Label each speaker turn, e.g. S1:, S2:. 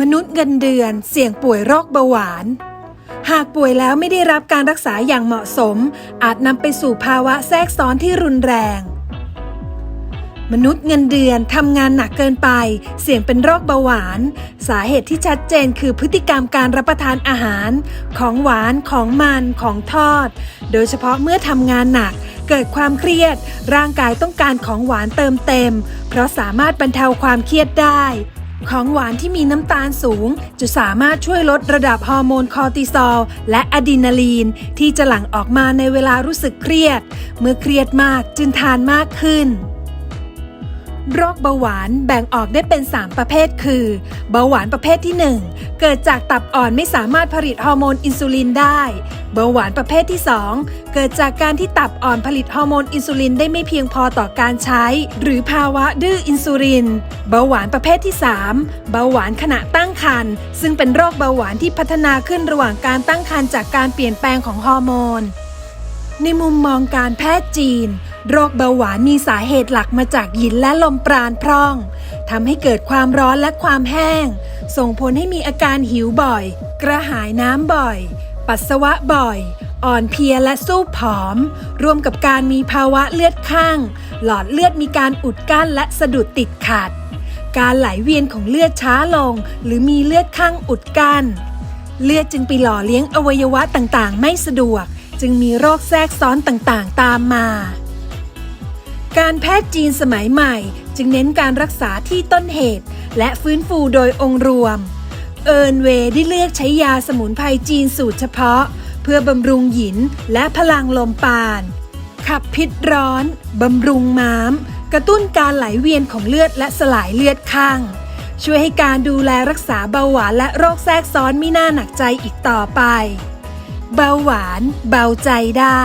S1: มนุษย์เงินเดือนเสี่ยงป่วยโรคเบาหวาน หากป่วยแล้วไม่ได้รับการรักษาอย่างเหมาะสม อาจนำไปสู่ภาวะแทรกซ้อนที่รุนแรง มนุษย์เงินเดือนทำงานหนักเกินไป เสี่ยงเป็นโรคเบาหวาน สาเหตุที่ชัดเจนคือพฤติกรรมการรับประทานอาหาร ของหวานของมันของทอด โดยเฉพาะเมื่อทำงานหนักเกิดความเครียด ร่างกายต้องการของหวานเติมเต็ม เพราะสามารถบรรเทาความเครียดได้ ของหวานที่มีน้ำตาลสูง จะสามารถช่วยลดระดับฮอร์โมนคอร์ติซอลและอะดรีนาลีน ที่จะหลั่งออกมาในเวลารู้สึกเครียด เมื่อเครียดมากจึงทานมากขึ้น โรคเบาหวานแบ่งออกได้เป็น 3 ประเภท คือ เบาหวานประเภทที่ 1 เกิดจากตับอ่อนไม่สามารถผลิตฮอร์โมนอินซูลินได้ เบาหวานประเภทที่ 2 เกิดจากการที่ตับอ่อนผลิตฮอร์โมนอินซูลินได้ไม่เพียงพอต่อการใช้ หรือภาวะดื้ออินซูลิน เบาหวานประเภทที่ 3 เบาหวานขณะตั้งครรภ์ซึ่งเป็นโรคเบาหวานที่พัฒนาขึ้นระหว่างการตั้งครรภ์จากการเปลี่ยนแปลงของฮอร์โมนในมุมมองการแพทย์จีน โรคเบาหวานมีสาเหตุหลักมาจากหินและลมปราณพร่องทำให้เกิดความร้อนและความแห้ง ส่งผลให้มีอาการหิวบ่อย กระหายน้ำบ่อย ปัสสาวะบ่อย อ่อนเพลียและสู้ผอม รวมกับการมีภาวะเลือดข้าง หลอดเลือดมีการอุดกั้นและสะดุดติดขัด การไหลเวียนของเลือดช้าลง หรือมีเลือดข้างอุดกั้น เลือดจึงไปหล่อเลี้ยงอวัยวะต่างๆ ไม่สะดวก จึงมีโรคแทรกซ้อนต่างๆ ตามมา การแพทย์จีนสมัยใหม่ จึงเน้นการรักษาที่ต้นเหตุ และฟื้นฟูโดยองค์รวม เอิร์นเวย์ได้เลือกใช้ยาสมุนไพรจีนสูตรเฉพาะ เพื่อบำรุงหยินและพลังลมปาน ขับพิษร้อนบำรุงม้าม กระตุ้นการไหลเวียนของเลือดและสลายเลือดข้างช่วยให้การดูแลรักษาเบาหวานและโรคแทรกซ้อนไม่น่าหนักใจอีกต่อไป เบาหวาน เบาใจได้